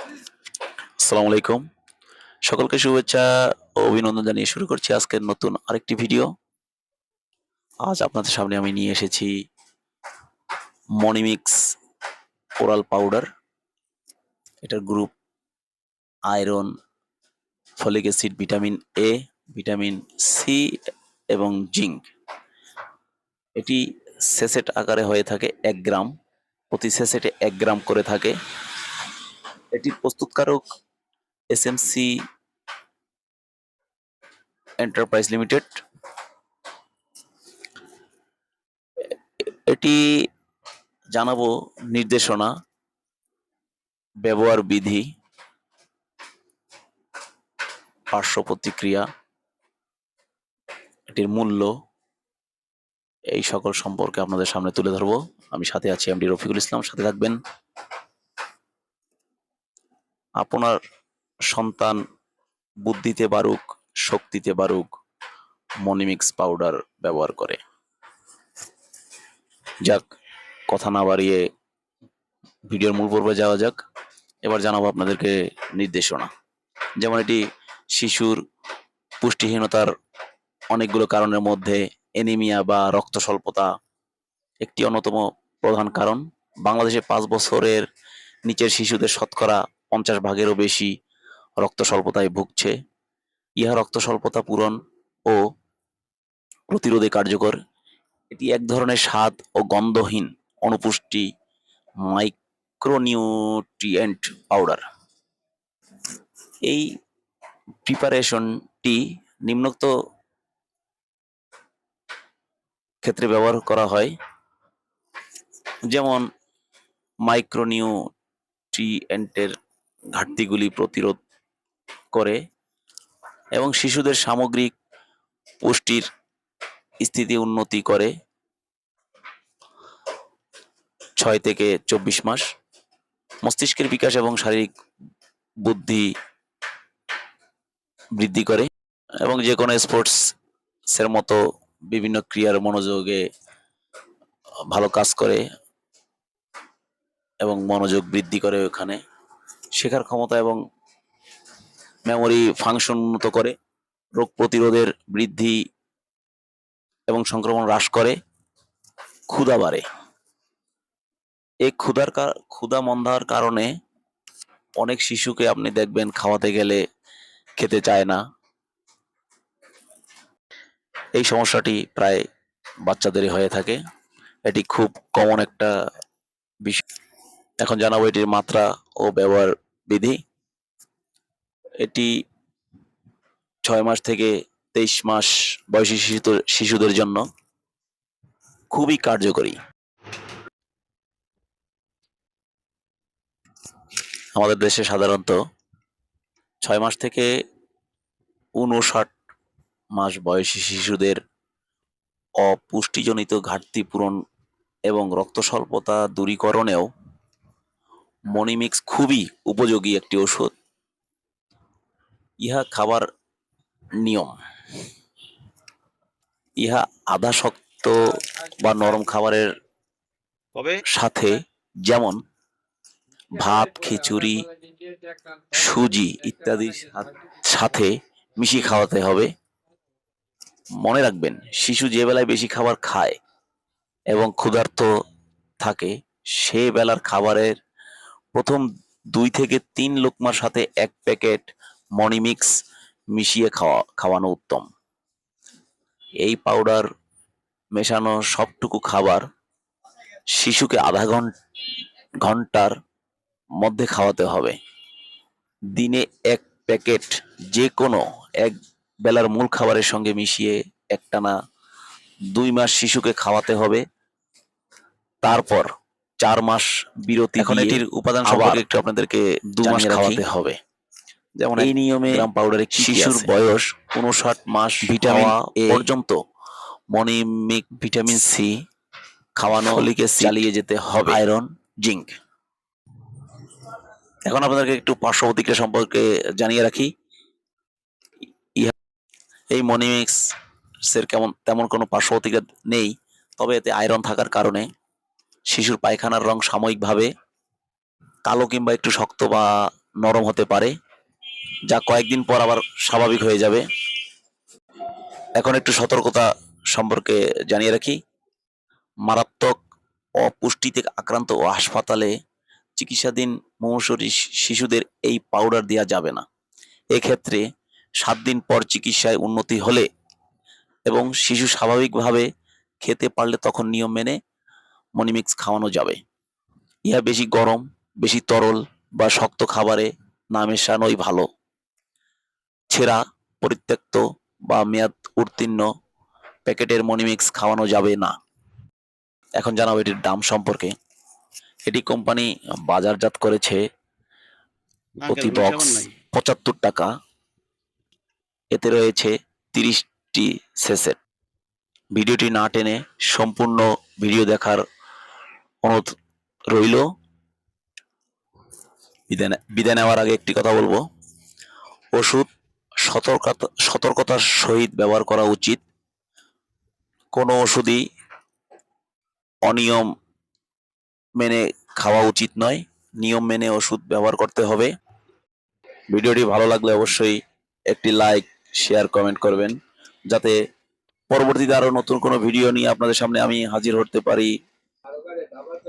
আসসালামু আলাইকুম। সকলকে শুভেচ্ছা ও অভিনন্দন জানিয়ে শুরু করছি আজকের নতুন আরেকটি ভিডিও। আজ আপনাদের সামনে আমি নিয়ে এসেছি মনিমিক্স ওরাল পাউডার এটার group iron folic acid vitamin A vitamin C এবং জিঙ্ক এটি সেসেট আকারে হয়ে থাকে এক গ্রাম। প্রতি সেসেটে এক গ্রাম করে থাকে। এটির প্রস্তুতকারক এসএমসি এন্টারপ্রাইজ লিমিটেড এটি জানাব নির্দেশনা, ব্যবহার বিধি, পার্শ্ব প্রতিক্রিয়া, এটির মূল্য, এই সকল সম্পর্কে আপনাদের সামনে তুলে ধরবো। আমি সাথে আছি এমডি রফিকুল ইসলাম, সাথে থাকবেন আপনার সন্তান বুদ্ধিতে বারুক, শক্তিতে বারুক, মনিমিক্স পাউডার ব্যবহার করে। যাক, কথা না বাড়িয়ে ভিডিওর মূল পর্বে যাওয়া যাক। এবার জানাব আপনাদেরকে নির্দেশনা। যেমন এটি শিশুর পুষ্টিহীনতার অনেকগুলো কারণের মধ্যে এনিমিয়া বা রক্ত স্বল্পতা একটি অন্যতম প্রধান কারণ। বাংলাদেশে পাঁচ বছরের নিচের শিশুদের শতকরা পঞ্চাশ ভাগেরও বেশি রক্ত স্বল্পতায় ভুগছে। ইহা রক্ত স্বল্পতা পূরণ ও প্রতিরোধে কার্যকর। এটি এক ধরনের স্বাদ ও গন্ধহীন অনুপুষ্টি মাইক্রোনিউট্রিয়েন্ট পাউডার। এই প্রিপারেশনটি নিম্নোক্ত ক্ষেত্রে ব্যবহার করা হয়, যেমন মাইক্রোনিউট্রিয়েন্টের ঘাটতিগুলি প্রতিরোধ করে এবং শিশুদের সামগ্রিক পুষ্টির স্থিতি উন্নতি করে ছয় থেকে চব্বিশ মাস। মস্তিষ্কের বিকাশ এবং শারীরিক বুদ্ধি বৃদ্ধি করে এবং যে কোনো স্পোর্টস এর মতো বিভিন্ন ক্রিয়ার মনোযোগে ভালো কাজ করে এবং মনোযোগ বৃদ্ধি করে ওখানে। শেখার ক্ষমতা এবং মেমোরি ফাংশন উন্নত করে, রোগ প্রতিরোধের বৃদ্ধি এবং সংক্রমণ হ্রাস করে, ক্ষুধা বাড়ে। এই ক্ষুধার ক্ষুধা মন্দার কারণে অনেক শিশুকে আপনি দেখবেন খাওয়াতে গেলে খেতে চায় না। এই সমস্যাটি প্রায় বাচ্চাদেরই হয়ে থাকে। এটি খুব কমন একটা বিষয়। এখন জানাব এটির মাত্রা ও ব্যবহার বিধি। এটি ছয় মাস থেকে তেইশ মাস বয়সী শিশুদের শিশুদের জন্য খুবই কার্যকরী। আমাদের দেশে সাধারণত ছয় মাস থেকে উনষাট মাস বয়সী শিশুদের অপুষ্টিজনিত ঘাটতি পূরণ এবং রক্ত স্বল্পতা দূরীকরণেও মনিমিক্স খুবই উপযোগী একটি ওষুধ। ইহা খাবার নিয়ম। ইহা আধা শক্ত বা নরম খাবারের সাথে যেমন ভাত খিচুড়ি সুজি ইত্যাদির সাথে মিশিয়ে খাওয়াতে হবে। মনে রাখবেন শিশু যে বেলায় বেশি খাবার খায় এবং ক্ষুধার্ত থাকে সে বেলার খাবারের প্রথম দুই থেকে তিন লোকমার সাথে এক প্যাকেট মনিমিক্স মিশিয়ে খাওয়া, খাওয়ানো উত্তম। এই পাউডার মেশানো সবটুকু খাবার শিশুকে আধা ঘণ্টা ঘণ্টার মধ্যে খাওয়াতে হবে। দিনে এক প্যাকেট যে কোনো এক বেলার মূল খাবারের সঙ্গে মিশিয়ে একটানা দুই মাস শিশুকে খাওয়াতে হবে। তারপর চার মাস বিরতি এখন এটির উপাদান সম্পর্কে একটু আপনাদেরকে দু মাস খাওয়াতে হবে। যেমন এই নিয়মে গ্রাম পাউডারে শিশুর বয়স উনষাট মাস ভিটামিন A, পর্যন্ত মনিমিক ভিটামিন সি খাওয়ানো অ্যাসিড, চালিয়ে যেতে হবে। Iron zinc. এখন আপনাদেরকে একটু পার্শ্ব প্রতিক্রিয়া সম্পর্কে জানিয়ে রাখি। এই মনিমিক্স এর কেমন তেমন কোনো পার্শ্ব প্রতিক্রিয়া নেই তবে এতে আয়রন থাকার কারণে শিশুর পায়খানার রং সাময়িকভাবে কালো কিংবা একটু শক্ত বা নরম হতে পারে, যা কয়েকদিন পর আবার স্বাভাবিক হয়ে যাবে। এখন একটু সতর্কতা সম্পর্কে জানিয়ে রাখি, মারাত্মক অপুষ্টিতে আক্রান্ত ও হাসপাতালে চিকিৎসাধীন মুমূর্ষু শিশুদের এই পাউডার দেওয়া যাবে না। এক্ষেত্রে সাত দিন পর চিকিৎসায় উন্নতি হলে এবং শিশু স্বাভাবিকভাবে খেতে পারলে তখন নিয়ম মেনে মনিমিক্স খাওয়ানো যাবে। ইহা বেশি গরম বেশি তরল বা শক্ত খাবারে না মেশানোই ভালো। ছেঁড়া পরিত্যক্ত বা মেয়াদ উত্তীর্ণ প্যাকেটের মনিমিক্স খাওয়ানো যাবে না। এখন জানাব এটির দাম সম্পর্কে। এটি কোম্পানি বাজারজাত করেছে প্রতি বক্স পঁচাত্তর টাকা। এতে রয়েছে তিরিশটি সেসেট। ভিডিওটি না টেনে সম্পূর্ণ ভিডিও দেখার অনুরোধ রইল। বিদায় নেওয়ার আগে একটি কথা বলব। ওষুধ সতর্কতা সতর্কতার সহিত ব্যবহার করা উচিত। কোনো ওষুধই অনিয়ম মেনে খাওয়া উচিত নয়। নিয়ম মেনে ওষুধ ব্যবহার করতে হবে। ভিডিওটি ভালো লাগলে অবশ্যই একটি লাইক, শেয়ার, কমেন্ট করবেন। যাতে পরবর্তীতে আরও নতুন কোনো ভিডিও নিয়ে আপনাদের সামনে আমি হাজির হতে পারি।